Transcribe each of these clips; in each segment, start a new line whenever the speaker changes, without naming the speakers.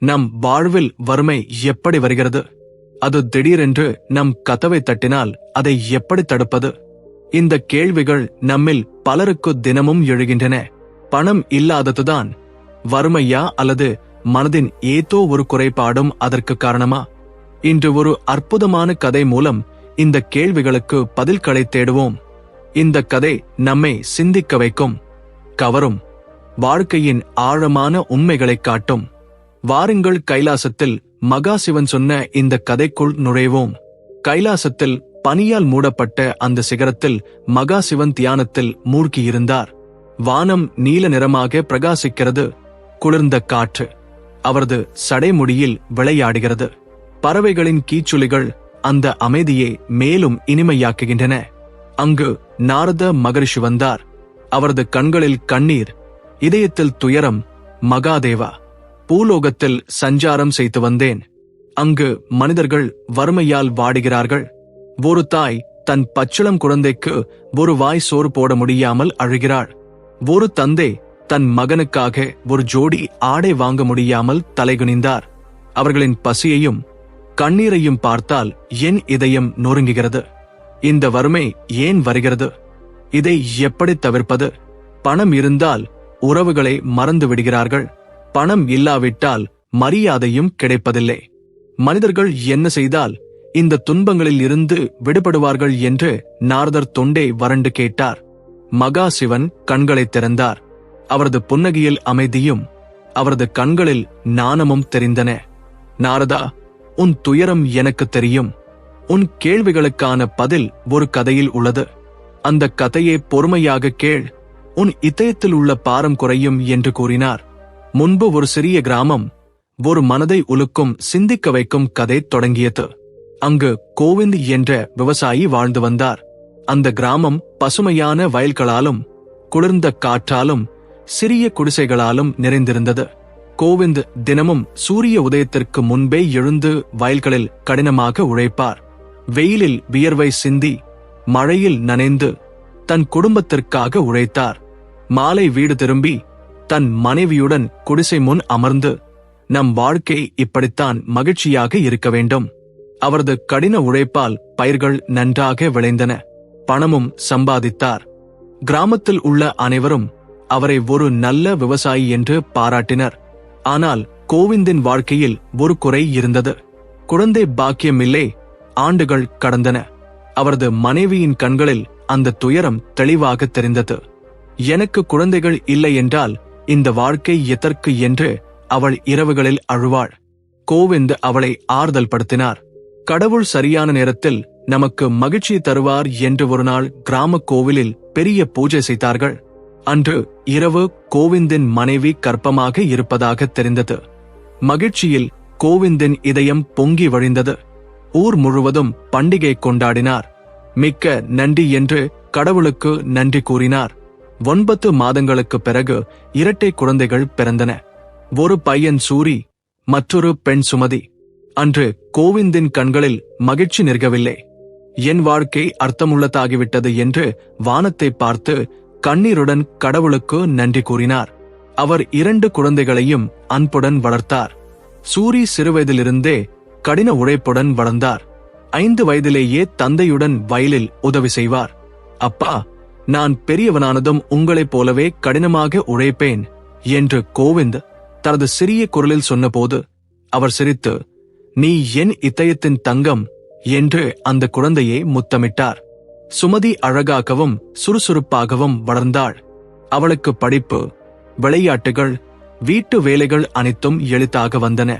நம் வாழ்வில் வறுமை எப்படி வருகிறது? அது திடீரென்று நம் கதவை தட்டினால் அதை எப்படி தடுப்பது? இந்த கேள்விகள் நம்மில் பலருக்கு தினமும் எழுகின்றன. பணம் இல்லாததுதான் வறுமையா அல்லது மனதின் ஏதோ ஒரு குறைபாடும் அதற்கு காரணமா? இன்று ஒரு அற்புதமான கதை மூலம் இந்த கேள்விகளுக்கு பதில்களை தேடுவோம். இந்த கதை நம்மை சிந்திக்க வைக்கும் கவரும் வாழ்க்கையின் ஆழமான உண்மைகளைக் காட்டும். வாருங்கள் கைலாசத்தில் மகா சிவன் சொன்ன இந்த கதைக்குள் நுழைவோம். கைலாசத்தில் பனியால் மூடப்பட்ட அந்த சிகரத்தில் மகா சிவன் தியானத்தில் மூழ்கியிருந்தார். வானம் நீல நிறமாக பிரகாசிக்கிறது குளிர்ந்த காற்று. அவரது சடைமுடியில் விளையாடுகிறது. பறவைகளின் கீச்சுளிகள் அந்த அமைதியை மேலும் இனிமையாக்குகின்றன. அங்கு நாரத மகரிஷி வந்தார். அவரது கண்களில் கண்ணீர் இதயத்தில் துயரம் மகாதேவா. பூலோகத்தில் சஞ்சாரம் செய்து வந்தேன். அங்கு மனிதர்கள் வறுமையால் வாடுகிறார்கள். ஒரு தாய் தன் பச்சிளம் குழந்தைக்கு ஒரு வாய் சோறு போட முடியாமல் அழுகிறாள். ஒரு தந்தை தன் மகனுக்காக ஒரு ஜோடி ஆடை வாங்க முடியாமல் தலைகுனிந்தார். அவர்களின் பசியையும் கண்ணீரையும் பார்த்தால் என் இதயம் நொறுங்குகிறது. இந்த வறுமை ஏன் வருகிறது? இதை எப்படி தவிர்ப்பது? பணம் இருந்தால் உறவுகளை மறந்து விடுகிறார்கள். பணம் இல்லாவிட்டால் மரியாதையும் கிடைப்பதில்லை. மனிதர்கள் என்ன செய்தால் இந்த துன்பங்களில் இருந்து விடுபடுவார்கள் என்று நாரதர் தொண்டை வறண்டு கேட்டார். மகா சிவன் கண்களை திறந்தார். அவரது புன்னகையில் அமைதியும் அவரது கண்களில் நாணமும் தெரிந்தன. நாரதா உன் துயரம் எனக்கு தெரியும். உன் கேள்விகளுக்கான பதில் ஒரு கதையில் உள்ளது. அந்த கதையை பொறுமையாக கேள். உன் இதயத்தில் உள்ள பாரம் குறையும் என்று கூறினார். முன்பு ஒரு சிறிய கிராமம் ஒரு மனதை உலுக்கும் சிந்திக்க வைக்கும் கதை தொடங்கியது. அங்கு கோவிந்த் என்ற விவசாயி வாழ்ந்து வந்தார். அந்த கிராமம் பசுமையான வயல்களாலும் குளிர்ந்த காற்றாலும் சிறிய குடிசைகளாலும் நிறைந்திருந்தது. கோவிந்த் தினமும் சூரிய உதயத்திற்கு முன்பே எழுந்து வயல்களில் கடினமாக உழைப்பார். வெயிலில் வியர்வை சிந்தி மழையில் நனைந்து தன் குடும்பத்திற்காக உழைத்தார். மாலை வீடு திரும்பி தன் மனைவியுடன் குடிசை முன் அமர்ந்து நம் வாழ்க்கை இப்படித்தான் மகிழ்ச்சியாக இருக்க வேண்டும். அவரது கடின உழைப்பால் பயிர்கள் நன்றாக விளைந்தன. பணமும் சம்பாதித்தார். கிராமத்தில் உள்ள அனைவரும் அவரை ஒரு நல்ல விவசாயி என்று பாராட்டினர். ஆனால் கோவிந்தின் வாழ்க்கையில் ஒரு குறை இருந்தது. குழந்தை பாக்கியமில்லை ஆண்டுகள் கடந்தன. அவரது மனைவியின் கண்களில் அந்த துயரம் தெளிவாக தெரிந்தது. எனக்கு குழந்தைகள் இல்லை என்றால் இந்த வாழ்க்கை எதற்கு என்று அவள் இரவுகளில் அழுவாள். கோவிந்த் அவளை ஆறுதல் படுத்தினார். கடவுள் சரியான நேரத்தில் நமக்கு மகிழ்ச்சி தருவார் என்று ஒரு நாள் கிராம கோவிலில் பெரிய பூஜை செய்தார்கள். அன்று இரவு கோவிந்தின் மனைவி கற்பமாக இருப்பதாக தெரிந்தது. மகிழ்ச்சியில் கோவிந்தின் இதயம் பொங்கி வழிந்தது. ஊர் முழுவதும் பண்டிகை கொண்டாடினார். மிக்க நன்றி என்று கடவுளுக்கு நன்றி கூறினார். ஒன்பது மாதங்களுக்கு பிறகு இரட்டை குழந்தைகள் பிறந்தன. ஒரு பையன் சூரி மற்றொரு பெண் சுமதி. அன்று கோவிந்தின் கண்களில் மகிழ்ச்சி நிற்கவில்லை. என் வாழ்க்கை அர்த்தமுள்ளதாகிவிட்டது என்று வானத்தை பார்த்து கண்ணீருடன் கடவுளுக்கு நன்றி கூறினார். அவர் இரண்டு குழந்தைகளையும் அன்புடன் வளர்த்தார். சூரி சிறுவயதிலிருந்தே கடின உழைப்புடன் வளர்ந்தார். ஐந்து வயதிலேயே தந்தையுடன் வயலில் உதவி செய்வார். அப்பா நான் பெரியவனானதும் உங்களைப் போலவே கடினமாக உழைப்பேன் என்று கோவிந்த் தனது சிறிய குரலில் சொன்னபோது அவர் சிரித்து நீ என் இத்தயத்தின் தங்கம் என்று அந்த குழந்தையை முத்தமிட்டார். சுமதி அழகாகவும் சுறுசுறுப்பாகவும் வளர்ந்தாள். அவளுக்கு படிப்பு விளையாட்டுகள் வீட்டு வேலைகள் அனைத்தும் எளிதாக வந்தன.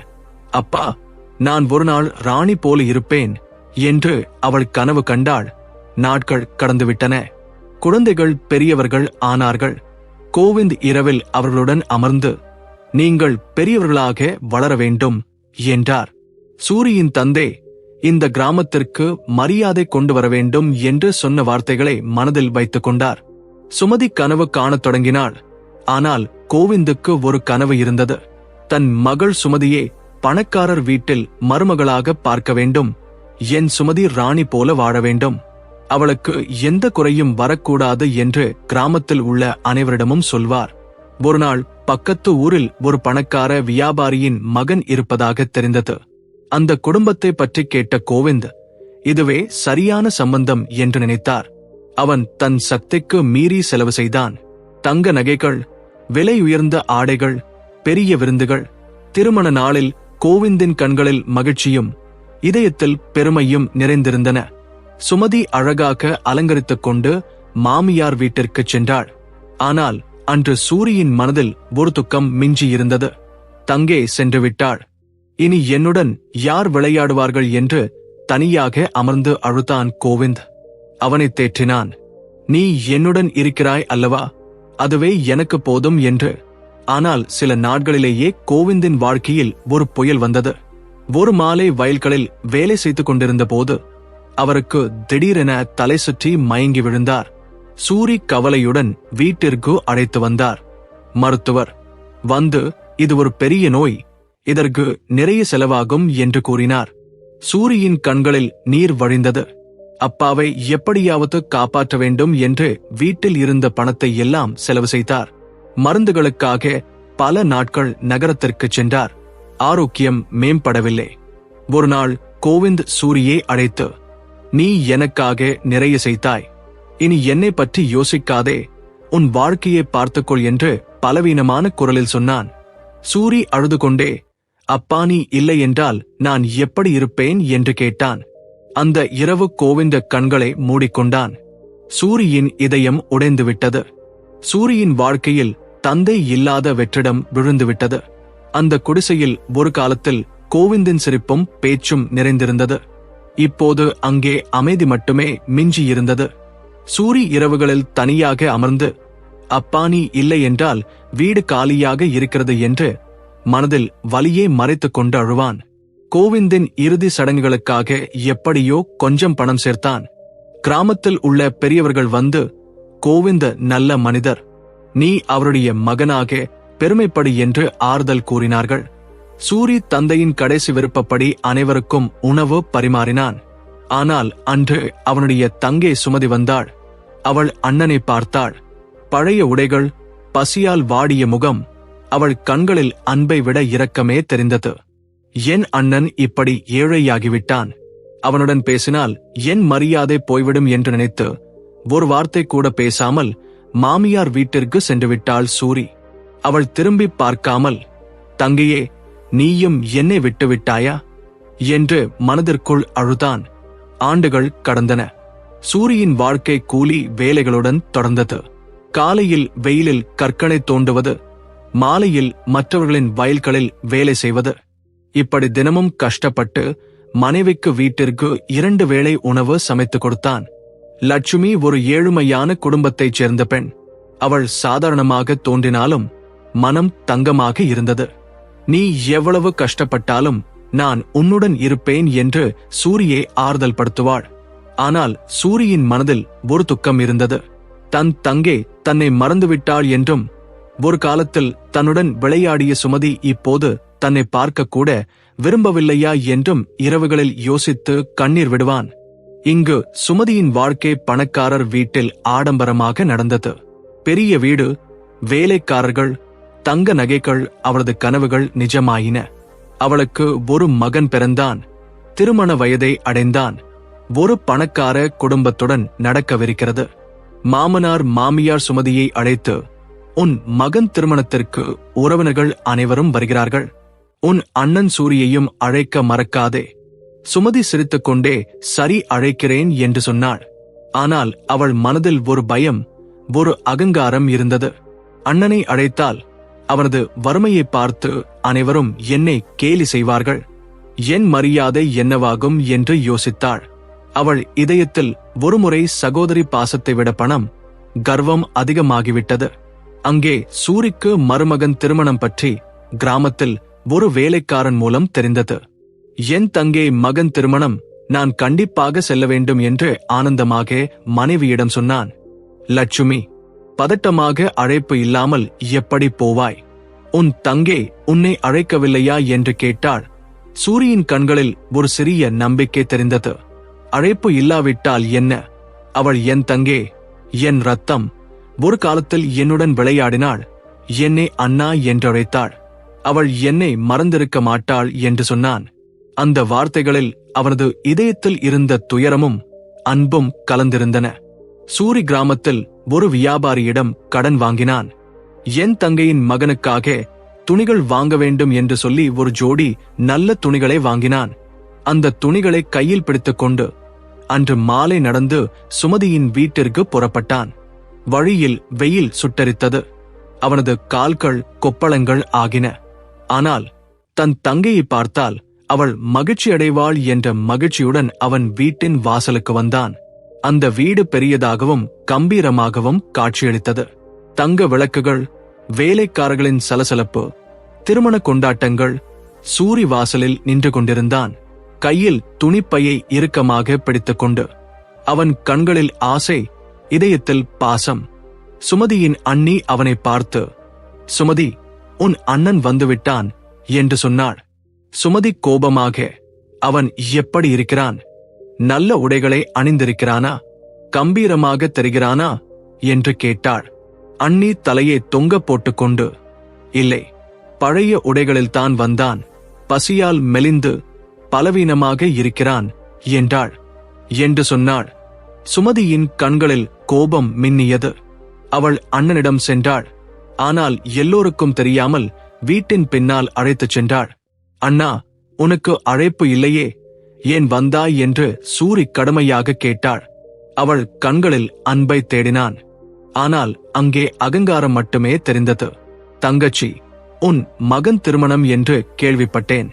அப்பா நான் ஒரு நாள் ராணி போல இருப்பேன் என்று அவள் கனவு கண்டாள். நாட்கள் கடந்துவிட்டன. குழந்தைகள் பெரியவர்கள் ஆனார்கள். கோவிந்த் இரவில் அவர்களுடன் அமர்ந்து நீங்கள் பெரியவர்களாக வளர வேண்டும் என்றார். சூரியின் தந்தை இந்த கிராமத்திற்கு மரியாதை கொண்டு வர வேண்டும் என்று சொன்ன வார்த்தைகளை மனதில் வைத்துக் கொண்டார். சுமதி கனவு காணத் தொடங்கினாள். ஆனால் கோவிந்துக்கு ஒரு கனவு இருந்தது. தன் மகள் சுமதியை பணக்காரர் வீட்டில் மருமகளாக பார்க்க வேண்டும். என் சுமதி ராணி போல வாழ வேண்டும். அவளுக்கு எந்த குறையும் வரக்கூடாது என்று கிராமத்தில் உள்ள அனைவரிடமும் சொல்வார். ஒருநாள் பக்கத்து ஊரில் ஒரு பணக்கார வியாபாரியின் மகன் இருப்பதாக தெரிந்தது. அந்த குடும்பத்தை பற்றி கேட்ட கோவிந்த் இதுவே சரியான சம்பந்தம் என்று நினைத்தார். அவன் தன் சக்திக்கு மீறி செலவு செய்தான். தங்க நகைகள் விலை உயர்ந்த ஆடைகள் பெரிய விருந்துகள் திருமண நாளில் கோவிந்தின் கண்களில் மகிழ்ச்சியும் இதயத்தில் பெருமையும் நிறைந்திருந்தன. சுமதி அழகாக அலங்கரித்துக் கொண்டு மாமியார் வீட்டிற்குச் சென்றாள். ஆனால் அன்று சூரியின் மனதில் ஒரு துக்கம் மிஞ்சியிருந்தது. தங்கே சென்று விட்டாள் இனி என்னுடன் யார் விளையாடுவார்கள் என்று தனியாக அமர்ந்து அழுத்தான் கோவிந்த். அவனைத் தேற்றினான். நீ என்னுடன் இருக்கிறாய் அல்லவா? அதுவே எனக்கு போதும் என்று. ஆனால் சில நாட்களிலேயே கோவிந்தின் வாழ்க்கையில் ஒரு புயல் வந்தது. ஒரு மாலை வயல்களில் வேலை செய்து கொண்டிருந்த போது அவருக்கு திடீரென தலை சுற்றி மயங்கி விழுந்தார். சூரி கவலையுடன் வீட்டிற்கு அழைத்து வந்தார். மருத்துவர் வந்து இது ஒரு பெரிய நோய். இதற்கு நிறைய செலவாகும் என்று கூறினார். சூரியின் கண்களில் நீர் வழிந்தது. அப்பாவை எப்படியாவது காப்பாற்ற வேண்டும் என்று வீட்டில் இருந்த பணத்தை எல்லாம் செலவு செய்தார். மருந்துகளுக்காக பல நாட்கள் நகரத்திற்கு சென்றார். ஆரோக்கியம் மேம்படவில்லை. ஒருநாள் கோவிந்த் சூரியை அழைத்து நீ எனக்காக நிறைய செய்தாய். இனி என்னை பற்றி யோசிக்காதே. உன் வாழ்க்கையை பார்த்துக்கொள் என்று பலவீனமான குரலில் சொன்னான். சூரி அழுது கொண்டே அப்பா நீ இல்லை என்றால் நான் எப்படி இருப்பேன்? என்று கேட்டான். அந்த இரவு கோவிந்த கண்களை மூடிக்கொண்டான். சூரியின் இதயம் உடைந்துவிட்டது. சூரியின் வாழ்க்கையில் தந்தை இல்லாத வெற்றிடம் விழுந்துவிட்டது. அந்த குடிசையில் ஒரு காலத்தில் கோவிந்தின் சிரிப்பும் பேச்சும் நிறைந்திருந்தது. இப்போது அங்கே அமைதி மட்டுமே மிஞ்சியிருந்தது. சூரி இரவுகளில் தனியாக அமர்ந்து அப்பானி இல்லை என்றால் வீடு காலியாக இருக்கிறது என்று மனதில் வலியே மறைத்துக் கொண்டு அழுவான். கோவிந்தின் இறுதி சடங்குகளுக்காக எப்படியோ கொஞ்சம் பணம் சேர்த்தான். கிராமத்தில் உள்ள பெரியவர்கள் வந்து கோவிந்த நல்ல மனிதர். நீ அவருடைய மகனாக பெருமைப்படி என்று ஆறுதல் கூறினார்கள். சூரி தந்தையின் கடைசி விருப்பப்படி அனைவருக்கும் உணவு பரிமாறினான். ஆனால் அன்று அவனுடைய தங்கை சுமதி வந்தாள். அவள் அண்ணனை பார்த்தாள். பழைய உடைகள் பசியால் வாடிய முகம் அவள் கண்களில் அன்பை விட இரக்கமே தெரிந்தது. என் அண்ணன் இப்படி ஏழையாகிவிட்டான். அவனுடன் பேசினால் என் மரியாதை போய்விடும் என்று நினைத்து ஒரு வார்த்தை கூட பேசாமல் மாமியார் வீட்டிற்கு சென்றுவிட்டாள் சூரி. அவள் திரும்பி பார்க்காமல் தங்கையே நீயும் என்னை விட்டுவிட்டாயா? என்று மனதிற்குள் அழுதான். ஆண்டுகள் கடந்தன. சூரியின் வாழ்க்கை கூலி வேலைகளுடன் தொடர்ந்தது. காலையில் வெயிலில் கற்களை தோண்டுவது மாலையில் மற்றவர்களின் வயல்களில் வேலை செய்வது. இப்படி தினமும் கஷ்டப்பட்டு மனைவிக்கு வீட்டிற்கு இரண்டு வேளை உணவு சமைத்துக் கொடுத்தான். லட்சுமி ஒரு ஏழுமையான குடும்பத்தைச் சேர்ந்த பெண். அவள் சாதாரணமாக தோன்றினாலும் மனம் தங்கமாக இருந்தது. நீ எவ்வளவு கஷ்டப்பட்டாலும் நான் உன்னுடன் இருப்பேன் என்று சூரியை ஆறுதல் படுத்துவாள் ஆனால் சூரியின் மனதில் ஒரு துக்கம் இருந்தது. தன் தங்கே தன்னை மறந்துவிட்டாள் என்றும் ஒரு காலத்தில் தன்னுடன் விளையாடிய சுமதி இப்போது தன்னை பார்க்கக்கூட விரும்பவில்லையா என்றும் இரவுகளில் யோசித்து கண்ணீர் விடுவான். இங்கு சுமதியின் வாழ்க்கை பணக்காரர் வீட்டில் ஆடம்பரமாக நடந்தது. பெரிய வீடு வேலைக்காரர்கள் தங்க நகைகள் அவளது கனவுகள் நிஜமாயின. அவளுக்கு ஒரு மகன் பிறந்தான். திருமண வயதை அடைந்தான். ஒரு பணக்கார குடும்பத்துடன் நடக்கவிருக்கிறது. மாமனார் மாமியார் சுமதியை அழைத்து உன் மகன் திருமணத்திற்கு உறவினர்கள் அனைவரும் வருகிறார்கள். உன் அண்ணன் சூரியையும் அழைக்க மறக்காதே. சுமதி சிரித்துக்கொண்டே சரி அழைக்கிறேன் என்று சொன்னாள். ஆனால் அவள் மனதில் ஒரு பயம் ஒரு அகங்காரம் இருந்தது. அண்ணனை அழைத்தால் அவனது வறுமையை பார்த்து அனைவரும் என்னை கேலி செய்வார்கள். என் மரியாதை என்னவாகும் என்று யோசித்தாள். அவள் இதயத்தில் ஒருமுறை சகோதரி பாசத்தை விட பணம் கர்வம் அதிகமாகிவிட்டது. அங்கே சூரிக்கு மருமகன் திருமணம் பற்றி கிராமத்தில் ஒரு வேலைக்காரன் மூலம் தெரிந்தது. என் தங்கை மகன் திருமணம் நான் கண்டிப்பாக செல்ல வேண்டும் என்று ஆனந்தமாக மனைவியிடம் சொன்னான். லட்சுமி பதட்டமாக அழைப்பு இல்லாமல் எப்படி போவாய்? உன் தங்கே உன்னை அழைக்கவில்லையா? என்று கேட்டாள். சூரியின் கண்களில் ஒரு சிறிய நம்பிக்கை தெரிந்தது. அழைப்பு இல்லாவிட்டால் என்ன? அவள் என் தங்கே என் ரத்தம். ஒரு காலத்தில் என்னுடன் விளையாடினாள். என்னை அண்ணா என்றழைத்தாள். அவள் என்னை மறந்திருக்க மாட்டாள் என்று சொன்னான். அந்த வார்த்தைகளில் அவனது இதயத்தில் இருந்த துயரமும் அன்பும் கலந்திருந்தன. சூரி கிராமத்தில் ஒரு வியாபாரியிடம் கடன் வாங்கினான். என் தங்கையின் மகனுக்காக துணிகள் வாங்க வேண்டும் என்று சொல்லி ஒரு ஜோடி நல்ல துணிகளை வாங்கினான். அந்த துணிகளை கையில் பிடித்துக் கொண்டு அன்று மாலை நடந்து சுமதியின் வீட்டிற்கு புறப்பட்டான். வழியில் வெயில் சுட்டரித்தது. அவனது கால்கள் கொப்பளங்கள் ஆகின. ஆனால் தன் தங்கையை பார்த்தால் அவள் மகிழ்ச்சி அடைவாள் என்ற மகிழ்ச்சியுடன் அவன் வீட்டின் வாசலுக்கு வந்தான். அந்த வீடு பெரியதாகவும் கம்பீரமாகவும் காட்சியளித்தது. தங்க விளக்குகள் வேலைக்காரர்களின் சலசலப்பு திருமண கொண்டாட்டங்கள் சூரி வாசலில் நின்று கொண்டிருந்தான். கையில் துணிப்பையை இறுக்கமாக பிடித்துக்கொண்டு அவன் கண்களில் ஆசை இதயத்தில் பாசம். சுமதியின் அண்ணி அவனை பார்த்து சுமதி உன் அண்ணன் வந்துவிட்டான் என்று சொன்னாள். சுமதி கோபமாக அவன் எப்படி இருக்கிறான்? நல்ல உடைகளை அணிந்திருக்கிறானா? கம்பீரமாக தெரிகிறானா? என்று கேட்டாள். அண்ணி தலையை தொங்க போட்டுக்கொண்டு இல்லை பழைய உடைகளில்தான் வந்தான். பசியால் மெலிந்து பலவீனமாக இருக்கிறான் என்றாள். என்று சொன்னாள். சுமதியின் கண்களில் கோபம் மின்னியது. அவள் அண்ணனிடம் சென்றாள். ஆனால் எல்லோருக்கும் தெரியாமல் வீட்டின் பின்னால் அழைத்துச் சென்றாள். அண்ணா உனக்கு அழைப்பு இல்லையே. ஏன் வந்தாய் என்று சூரி கடுமையாக கேட்டாள். அவள் கண்களில் அன்பை தேடினான். ஆனால் அங்கே அகங்காரம் மட்டுமே தெரிந்தது. தங்கச்சி உன் மகன் திருமணம் என்று கேள்விப்பட்டேன்.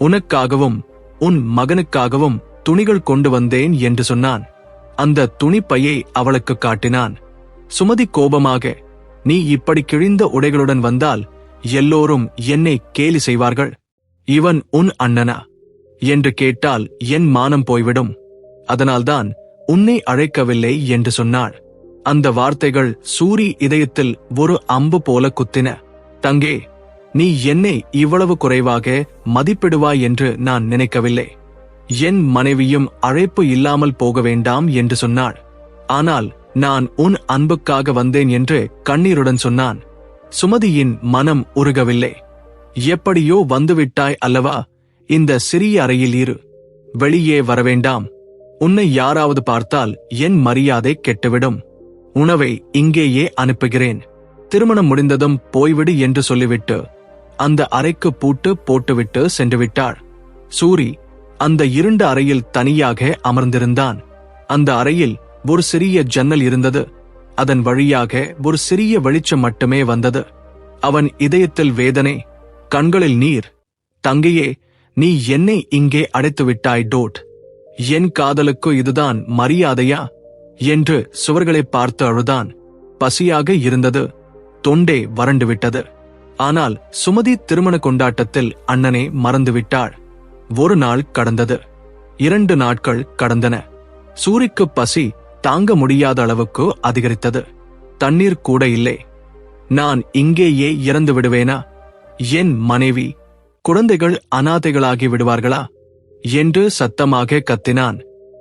உனக்காகவும் உன் மகனுக்காகவும் துணிகள் கொண்டு வந்தேன் என்று சொன்னான். அந்த துணிப்பையை அவளுக்கு காட்டினான். சுமதி கோபமாக நீ இப்படி கிழிந்த உடைகளுடன் வந்தால் எல்லோரும் என்னை கேலி செய்வார்கள். இவன் உன் அண்ணனா? என்று கேட்டால் என் மானம் போய்விடும். அதனால்தான் உன்னை அழைக்கவில்லை என்று சொன்னாள். அந்த வார்த்தைகள் சூரி இதயத்தில் ஒரு அம்பு போல குத்தின. தங்கே நீ என்னை இவ்வளவு குறைவாக மதிப்பிடுவாய் என்று நான் நினைக்கவில்லை. என் மனைவியும் அழைப்பு இல்லாமல் போக வேண்டாம் என்று சொன்னாள். ஆனால் நான் உன் அன்புக்காக வந்தேன் என்று கண்ணீருடன் சொன்னான். சுமதியின் மனம் உருகவில்லை. எப்படியோ வந்துவிட்டாய் அல்லவா? இந்த சிறிய அறையில் இரு. வெளியே வரவேண்டாம். உன்னை யாராவது பார்த்தால் என் மரியாதை கெட்டுவிடும். உணவை இங்கேயே அனுப்புகிறேன். திருமணம் முடிந்ததும் போய்விடு என்று சொல்லிவிட்டு அந்த அறைக்கு பூட்டு போட்டுவிட்டு சென்று விட்டாள் சூரி அந்த இருண்ட அறையில் தனியாக அமர்ந்திருந்தான். அந்த அறையில் ஒரு சிறிய ஜன்னல் இருந்தது. அதன் வழியாக ஒரு சிறிய வெளிச்சம் மட்டுமே வந்தது. அவன் இதயத்தில் வேதனை கண்களில் நீர். தங்கையே நீ என்னை இங்கே அடைத்து விட்டாய் டோட். என் காதலுக்கு இதுதான் மரியாதையா? என்று சுவர்களை பார்த்து அழுதான். பசியாக இருந்தது. தொண்டே வறண்டு விட்டது ஆனால் சுமதி திருமண கொண்டாட்டத்தில் அண்ணனை மறந்துவிட்டாள். ஒரு நாள் கடந்தது. இரண்டு நாட்கள் கடந்தன. சூரிக்கு பசி தாங்க முடியாத அளவுக்கு அதிகரித்தது. தண்ணீர் கூட இல்லை. நான் இங்கேயே இறந்து விடுவேனா என் மனைவி குழந்தைகள் அனாதைகளாகி விடுவார்களா? என்று சத்தமாக கத்தினான்.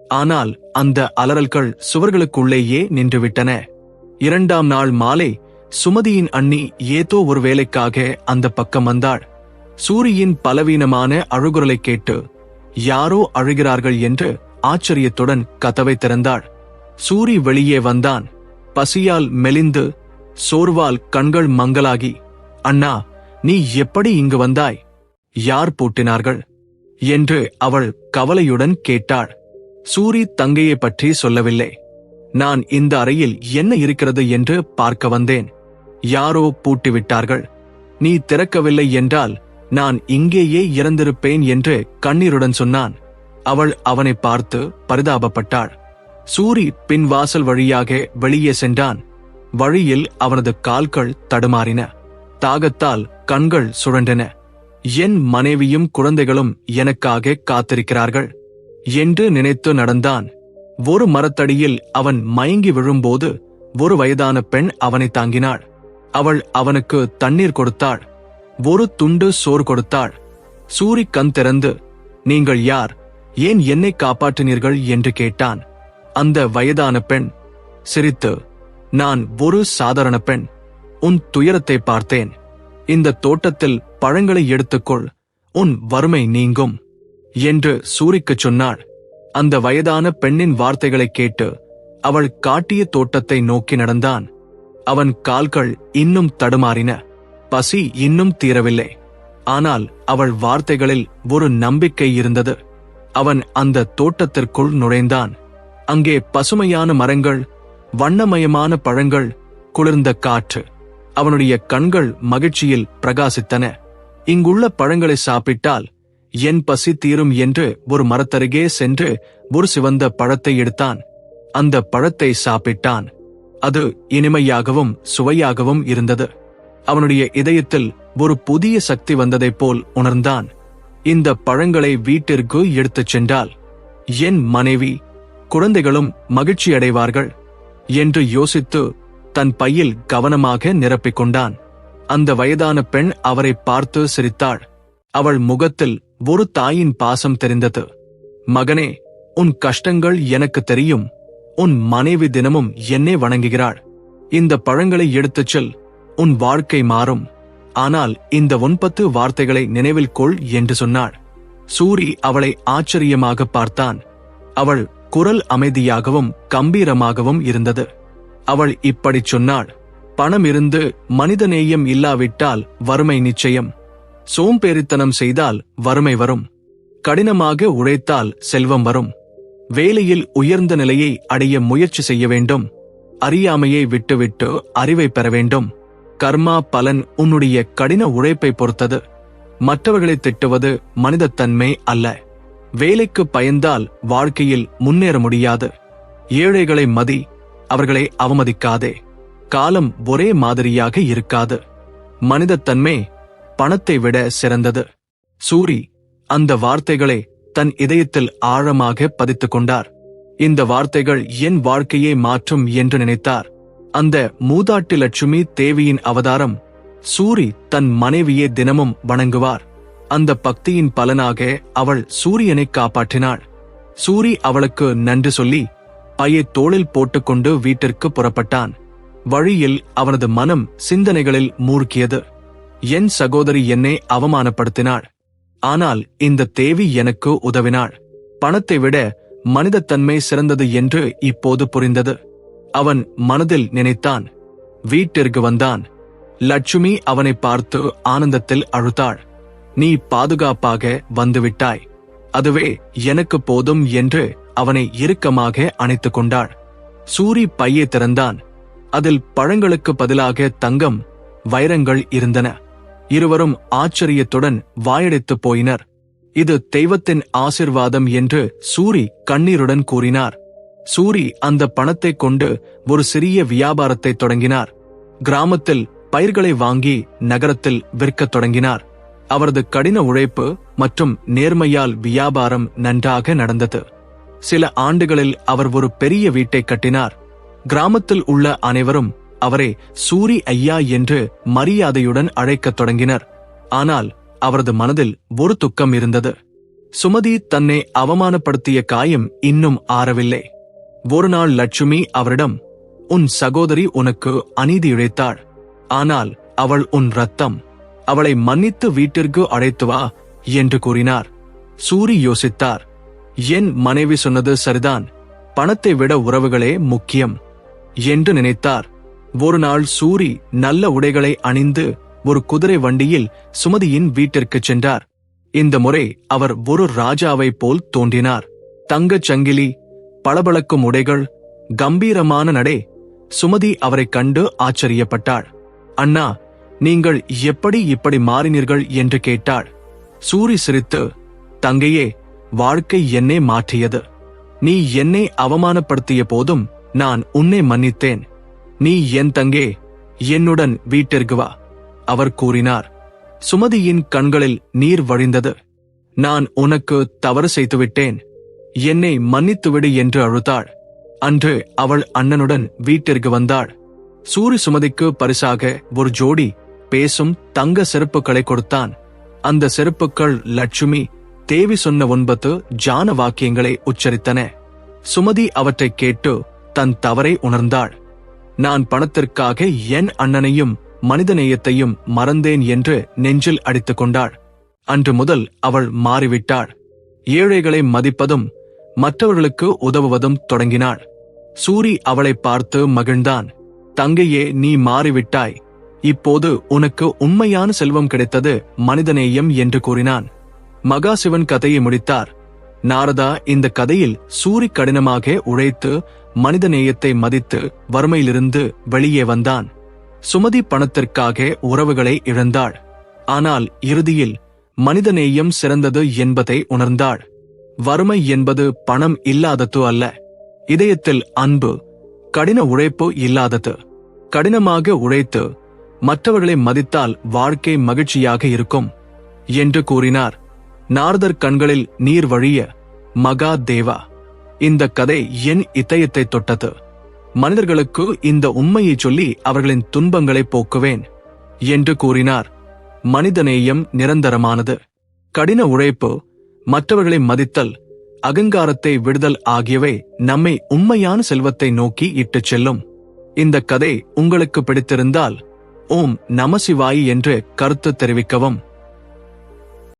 ஆனால் அந்த அலறல்கள் சுவர்களுக்குள்ளேயே நின்றுவிட்டன. இரண்டாம் நாள் மாலை சுமதியின் அண்ணி ஏதோ ஒரு வேலைக்காக அந்த பக்கம் வந்தாள். சூரியின் பலவீனமான அழுகுரலை கேட்டு யாரோ அழுகிறார்கள் என்று ஆச்சரியத்துடன் கதவை திறந்தாள். சூரி வெளியே வந்தான். பசியால் மெலிந்து சோர்வால் கண்கள் மங்கலாகி அண்ணா நீ எப்படி இங்கு வந்தாய்? யார் பூட்டினார்கள்? என்று அவள் கவலையுடன் கேட்டாள். சூரி தங்கையை பற்றி சொல்லவில்லை. நான் இந்த அறையில் என்ன இருக்கிறது என்று பார்க்க வந்தேன். யாரோ பூட்டிவிட்டார்கள். நீ திறக்கவில்லை என்றால் நான் இங்கேயே இறந்திருப்பேன் என்று கண்ணீருடன் சொன்னான். அவள் அவனை பார்த்து பரிதாபப்பட்டாள். சூரி பின் வாசல் வழியாக வெளியே சென்றான். வழியில் அவனது கால்கள் தடுமாறின. தாகத்தால் கண்கள் சுழண்டன என் மனைவியும் குழந்தைகளும் எனக்காக காத்திருக்கிறார்கள் என்று நினைத்து நடந்தான். ஒரு மரத்தடியில் அவன் மயங்கி விழும்போது ஒரு வயதான பெண் அவனை தாங்கினாள். அவள் அவனுக்கு தண்ணீர் கொடுத்தாள். ஒரு துண்டு சோறு கொடுத்தாள். சூரி கண் திறந்து நீங்கள் யார்? ஏன் என்னை காப்பாற்றினீர்கள்? என்று கேட்டான். அந்த வயதான பெண் சிரித்து நான் ஒரு சாதாரண பெண். உன் துயரத்தை பார்த்தேன். இந்த தோட்டத்தில் பழங்களை எடுத்துக்கொள் உன் வறுமை நீங்கும் என்று சூரிக்குச் சொன்னாள். அந்த வயதான பெண்ணின் வார்த்தைகளைக் கேட்டு அவள் காட்டிய தோட்டத்தை நோக்கி நடந்தான். அவன் கால்கள் இன்னும் தடுமாறின பசி இன்னும் தீரவில்லை. ஆனால் அவள் வார்த்தைகளில் ஒரு நம்பிக்கை இருந்தது. அவன் அந்த தோட்டத்திற்குள் நுழைந்தான். அங்கே பசுமையான மரங்கள் வண்ணமயமான பழங்கள் குளிர்ந்த காற்று. அவனுடைய கண்கள் மகிழ்ச்சியில் பிரகாசித்தன. இங்குள்ள பழங்களை சாப்பிட்டால் என் பசி தீரும் என்று ஒரு மரத்தருகே சென்று ஒரு சிவந்த பழத்தை எடுத்தான். அந்த பழத்தை சாப்பிட்டான். அது இனிமையாகவும் சுவையாகவும் இருந்தது. அவனுடைய இதயத்தில் ஒரு புதிய சக்தி வந்ததைப் போல் உணர்ந்தான். இந்த பழங்களை வீட்டிற்கு எடுத்துச் சென்றால் என் மனைவி குழந்தைகளும் மகிழ்ச்சி அடைவார்கள் என்று யோசித்து தன் பையில் கவனமாக நிரப்பிக் கொண்டான். அந்த வயதான பெண் அவரை பார்த்து சிரித்தாள். அவள் முகத்தில் ஒரு தாயின் பாசம் தெரிந்தது. மகனே உன் கஷ்டங்கள் எனக்கு தெரியும். உன் மனைவி தினமும் என்னை வணங்குகிறாள். இந்த பழங்களை எடுத்துச் செல். உன் வாழ்க்கை மாறும். ஆனால் இந்த ஒன்பத்து வார்த்தைகளை நினைவில் கொள் என்று சொன்னாள். சூரி அவளை ஆச்சரியமாக பார்த்தான். அவள் குரல் அமைதியாகவும் கம்பீரமாகவும் இருந்தது. அவள் இப்படிச் சொன்னாள். பணம் இருந்து மனிதநேயம் இல்லாவிட்டால் வறுமை நிச்சயம். சோம்பேறித்தனம் செய்தால் வறுமை வரும். கடினமாக உழைத்தால் செல்வம் வரும். வேலையில் உயர்ந்த நிலையை அடைய முயற்சி செய்ய வேண்டும். அறியாமையை விட்டுவிட்டு அறிவை பெற வேண்டும். கர்மா பலன் உன்னுடைய கடின உழைப்பை பொறுத்தது. மற்றவர்களை திட்டுவது மனிதத்தன்மை அல்ல. வேலைக்கு பயந்தால் வாழ்க்கையில் முன்னேற முடியாது. ஏழைகளை மதி அவர்களை அவமதிக்காதே. காலம் ஒரே மாதிரியாக இருக்காது. மனிதத்தன்மை பணத்தை விட சிறந்தது. சூரி அந்த வார்த்தைகளை தன் இதயத்தில் ஆழமாக பதித்துக் கொண்டார். இந்த வார்த்தைகள் என் வாழ்க்கையை மாற்றும் என்று நினைத்தார். அந்த மூதாட்டி லட்சுமி தேவியின் அவதாரம் சூரி தன் மனைவியை தினமும் வணங்குவார். அந்த பக்தியின் பலனாக அவள் சூரியனை காப்பாற்றினாள். சூரி அவளுக்கு நன்றி சொல்லி பையை தோளில் போட்டுக்கொண்டு வீட்டிற்கு புறப்பட்டான். வழியில் அவனது மனம் சிந்தனைகளில் மூழ்கியது. என் சகோதரி என்னை அவமானப்படுத்தினாள். ஆனால் இந்த தேவி எனக்கு உதவினாள். பணத்தை விட மனிதத்தன்மை சிறந்தது என்று இப்போது புரிந்தது. அவன் மனதில் நினைத்தான். வீட்டிற்கு வந்தான். லட்சுமி அவனை பார்த்து ஆனந்தத்தில் அழுத்தாள் நீ பாதுகாப்பாக வந்துவிட்டாய். அதுவே எனக்கு போதும் என்று அவனை இறுக்கமாக அணைத்துக் கொண்டாள். சூரி பையை திறந்தான். அதில் பழங்களுக்கு பதிலாக தங்கம் வைரங்கள் இருந்தன. இருவரும் ஆச்சரியத்துடன் வாயடைத்துப் போயினர். இது தெய்வத்தின் ஆசிர்வாதம் என்று சூரி கண்ணீருடன் கூறினார். சூரி அந்த பணத்தை கொண்டு ஒரு சிறிய வியாபாரத்தை தொடங்கினார். கிராமத்தில் பயிர்களை வாங்கி நகரத்தில் விற்கத் தொடங்கினார். அவரது கடின உழைப்பு மற்றும் நேர்மையால் வியாபாரம் நன்றாக நடந்தது. சில ஆண்டுகளில் அவர் ஒரு பெரிய வீட்டை கட்டினார். கிராமத்தில் உள்ள அனைவரும் அவரை சூரி ஐயா என்று மரியாதையுடன் அழைக்கத் தொடங்கினர். ஆனால் அவரது மனதில் ஒரு துக்கம் இருந்தது. சுமதி தன்னை அவமானப்படுத்திய காயம் இன்னும் ஆறவில்லை. ஒரு நாள் லட்சுமி அவரிடம் உன் சகோதரி உனக்கு அநீதி இழைத்தாள். ஆனால் அவள் உன் ரத்தம். அவளை மன்னித்து வீட்டிற்கு அழைத்து வா என்று கூறினார். சூரி யோசித்தார். என் மனைவி சொன்னது சரிதான். பணத்தை விட உறவுகளே முக்கியம் என்று நினைத்தார். ஒரு நாள் சூரி நல்ல உடைகளை அணிந்து ஒரு குதிரை வண்டியில் சுமதியின் வீட்டிற்குச் சென்றார். இந்த முறை அவர் ஒரு ராஜாவைப் போல் தோன்றினார். தங்கச் சங்கிலி பளபளக்கும் உடைகள் கம்பீரமான நடை சுமதி அவரைக் கண்டு ஆச்சரியப்பட்டாள். அண்ணா நீங்கள் எப்படி இப்படி மாறினீர்கள்? என்று கேட்டாள். சூரி சிரித்து தங்கையே வாழ்க்கை என்னை மாற்றியது. நீ என்னை அவமானப்படுத்திய போதும் நான் உன்னை மன்னித்தேன். நீ என் தங்கே என்னுடன் வீட்டிற்கு வா அவர் கூறினார். சுமதியின் கண்களில் நீர் வழிந்தது. நான் உனக்கு தவறு செய்துவிட்டேன். என்னை மன்னித்துவிடு என்று அழுத்தாள் அன்று அவள் அண்ணனுடன் வீட்டிற்கு வந்தாள். சூரி சுமதிக்கு பரிசாக ஒரு ஜோடி பேசும் தங்க செருப்புகளை கொடுத்தான். அந்த செருப்புக்கள் லட்சுமி தேவி சொன்ன ஒன்பது ஜான வாக்கியங்களை உச்சரித்தன. சுமதி அவற்றை கேட்டு தன் தவறை உணர்ந்தாள். நான் பணத்திற்காக என் அண்ணனையும் மனிதநேயத்தையும் மறந்தேன் என்று நெஞ்சில் அடித்துக் கொண்டாள். அன்று முதல் அவள் மாறிவிட்டாள். ஏழைகளை மதிப்பதும் மற்றவர்களுக்கு உதவுவதும் தொடங்கினாள். சூரி அவளை பார்த்து மகிழ்ந்தான். தங்கையே நீ மாறிவிட்டாய். இப்போது உனக்கு உண்மையான செல்வம் கிடைத்தது மனிதநேயம் என்று கூறினான். மகாசிவன் கதையை முடித்தார். நாரதா இந்த கதையில் சூரி கடினமாக உழைத்து மனித நேயத்தை மதித்து வறுமையிலிருந்து வெளியே வந்தான். சுமதி பணத்திற்காக உறவுகளை இழந்தாள். ஆனால் இறுதியில் மனித நேயம் சிறந்தது என்பதை உணர்ந்தாள். வறுமை என்பது பணம் இல்லாதது அல்ல. இதயத்தில் அன்பு கடின உழைப்பு இல்லாதது. கடினமாக உழைத்து மற்றவர்களை மதித்தால் வாழ்க்கை மகிழ்ச்சியாக இருக்கும் என்று கூறினார். நார்தர் கண்களில் நீர் வழிய மகா தேவா. இந்த கதை என் இதயத்தை தொட்டது. மனிதர்களுக்கு இந்த உண்மையை சொல்லி அவர்களின் துன்பங்களை போக்குவேன் என்று கூறினார். மனிதநேயம் நிரந்தரமானது. கடின உழைப்பு மற்றவர்களை மதித்தல் அகங்காரத்தை விடுதல் ஆகியவை நம்மை உண்மையான செல்வத்தை நோக்கி இட்டுச் செல்லும். இந்த கதை உங்களுக்கு பிடித்திருந்தால் ஓம் நமசிவாயி என்று கருத்து தெரிவிக்கவும்.